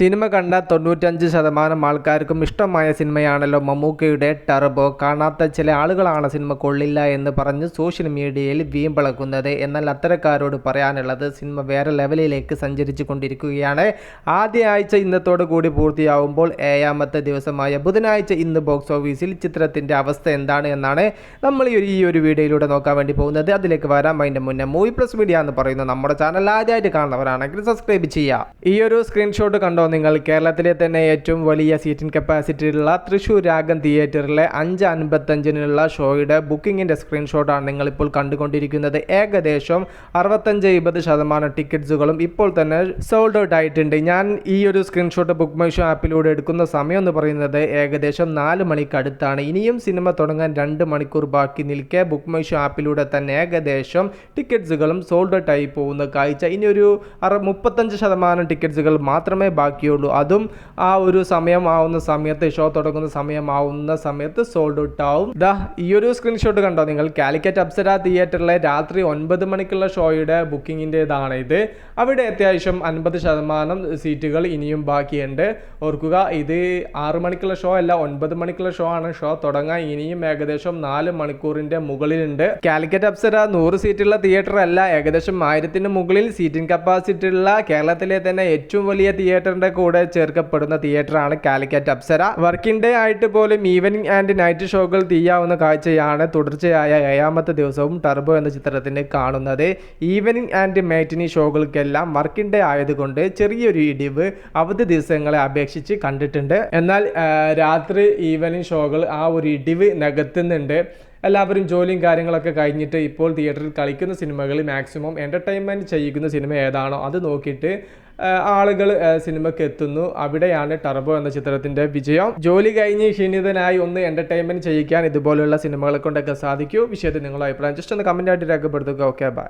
Cinema കണ്ട തൊണ്ണൂറ്റഞ്ച് ശതമാനം ആൾക്കാർക്കും ഇഷ്ടമായ സിനിമയാണല്ലോ മമ്മൂക്കയുടെ ടർബോ കാണാത്ത ചില ആളുകളാണ് സിനിമ കൊള്ളില്ല എന്ന് പറഞ്ഞ് സോഷ്യൽ മീഡിയയിൽ വീമ്പിളക്കുന്നത് എന്നാൽ അത്തരക്കാരോട് പറയാനുള്ളത് സിനിമ വേറെ ലെവലിലേക്ക് സഞ്ചരിച്ചു കൊണ്ടിരിക്കുകയാണ്. ആദ്യ ആഴ്ച ഇന്നത്തോടു കൂടി പൂർത്തിയാവുമ്പോൾ ഏഴാമത്തെ ദിവസമായ ബുധനാഴ്ച ഇന്ന് ബോക്സ് ഓഫീസിൽ ചിത്രത്തിന്റെ അവസ്ഥ എന്താണ് എന്നാണ് നമ്മൾ ഈ ഒരു- വീഡിയോയിലൂടെ നോക്കാൻ വേണ്ടി പോകുന്നത്. അതിലേക്ക് വരാം. അതിന്റെ മുന്നേ മൂവി പ്ലസ് മീഡിയ എന്ന് പറയുന്ന നമ്മുടെ ചാനൽ ആദ്യമായിട്ട് കാണുന്നവരാണെങ്കിൽ സബ്സ്ക്രൈബ് ചെയ്യുക. ഈ ഒരു സ്ക്രീൻഷോട്ട് കണ്ടോ നിങ്ങൾ കേരളത്തിലെ തന്നെ ഏറ്റവും വലിയ സീറ്റിംഗ് കപ്പാസിറ്റി ഉള്ള തൃശ്ശൂർ രാഗം തിയേറ്ററിലെ അഞ്ച് അൻപത്തഞ്ചിനുള്ള ഷോയുടെ ബുക്കിങ്ങിന്റെ സ്ക്രീൻഷോട്ടാണ് നിങ്ങളിപ്പോൾ കണ്ടുകൊണ്ടിരിക്കുന്നത്. ഏകദേശം അറുപത്തഞ്ച് ഇരുപത് ശതമാനം ടിക്കറ്റ്സുകളും ഇപ്പോൾ തന്നെ സോൾഡ് ഔട്ട് ആയിട്ടുണ്ട്. ഞാൻ ഈ ഒരു സ്ക്രീൻഷോട്ട് ബുക്ക് മൈ ഷോ ആപ്പിലൂടെ എടുക്കുന്ന സമയം എന്ന് പറയുന്നത് ഏകദേശം നാല് മണിക്കടുത്താണ് ഇനിയും സിനിമ തുടങ്ങാൻ രണ്ട് മണിക്കൂർ ബാക്കി നിൽക്കെ ബുക്ക് മൈ ഷോ ആപ്പിലൂടെ തന്നെ ഏകദേശം ടിക്കറ്റ്സുകളും സോൾഡ് ഔട്ട് ആയി പോകുന്ന കാഴ്ച. ഇനി ഒരു അറ മുപ്പത്തഞ്ച് ശതമാനം ടിക്കറ്റ്സുകൾ മാത്രമേ ബാക്കിയുള്ളൂ. അതും ആ ഒരു സമയമാവുന്ന സമയത്ത് ഷോ തുടങ്ങുന്ന സമയമാവുന്ന സമയത്ത് സോൾഡ് ഔട്ട് ആവും. ദാ ഈ ഒരു സ്ക്രീൻഷോട്ട് കണ്ടോ നിങ്ങൾ? കാലിക്കറ്റ് അപ്സര തിയേറ്ററിലെ രാത്രി ഒൻപത് മണിക്കുള്ള ഷോയുടെ ബുക്കിങ്ങിന്റെതാണ് ഇത്. അവിടെ അത്യാവശ്യം അൻപത് ശതമാനം സീറ്റുകൾ ഇനിയും ബാക്കിയുണ്ട്. ഓർക്കുക ഇത് ആറ് മണിക്കുള്ള ഷോ അല്ല ഒൻപത് മണിക്കുള്ള ഷോ ആണ്. ഷോ തുടങ്ങാൻ ഇനിയും ഏകദേശം നാല് മണിക്കൂറിന്റെ മുകളിലുണ്ട്. കാലിക്കറ്റ് അപ്സര നൂറ് സീറ്റുള്ള തിയേറ്റർ അല്ല ഏകദേശം ആയിരത്തിന് മുകളിൽ സീറ്റിംഗ് കപ്പാസിറ്റി ഉള്ള കേരളത്തിലെ തന്നെ ഏറ്റവും വലിയ തിയേറ്ററിന്റെ കൂടെ ചേർക്കപ്പെടുന്ന തിയേറ്ററാണ് കാലിക്കറ്റ് അപ്സര. വർക്കിംഗ് ഡേ ആയിട്ട് പോലും ഈവനിങ് ആൻഡ് നൈറ്റ് ഷോകൾ തീയാവുന്ന കാഴ്ചയാണ് തുടർച്ചയായ ഏഴാമത്തെ ദിവസവും ടർബോ എന്ന ചിത്രത്തിന് കാണുന്നത്. ഈവനിങ് ആൻഡ് മാറ്റിനി ഷോകൾക്കെല്ലാം വർക്കിംഗ് ഡേ ആയതുകൊണ്ട് ചെറിയൊരു ഇടിവ് അവധി ദിവസങ്ങളെ അപേക്ഷിച്ച് കണ്ടിട്ടുണ്ട്. എന്നാൽ രാത്രി ഈവനിങ് ഷോകൾ ആ ഒരു ഇടിവ് നികത്തുന്നുണ്ട്. എല്ലാവരും ജോലിയും കാര്യങ്ങളൊക്കെ കഴിഞ്ഞിട്ട് ഇപ്പോൾ തിയേറ്ററിൽ കളിക്കുന്ന സിനിമകൾ മാക്സിമം എന്റർടൈൻമെന്റ് ചെയ്യിക്കുന്ന സിനിമ ഏതാണോ അത് നോക്കിയിട്ട് ആളുകൾ സിനിമയ്ക്ക് എത്തുന്നു. അവിടെയാണ് ടർബോ എന്ന ചിത്രത്തിന്റെ വിജയം. ജോലി കഴിഞ്ഞ് ക്ഷീണിതനായി ഒന്ന് എന്റർടൈൻമെന്റ് ചെയ്യിക്കാൻ ഇതുപോലുള്ള സിനിമകളെ കൊണ്ടൊക്കെ സാധിക്കൂ. വിഷയത്തിൽ നിങ്ങളുടെ അഭിപ്രായം ജസ്റ്റ് ഒന്ന് കമന്റ് ആയിട്ട് രേഖപ്പെടുത്തുക. Okay bye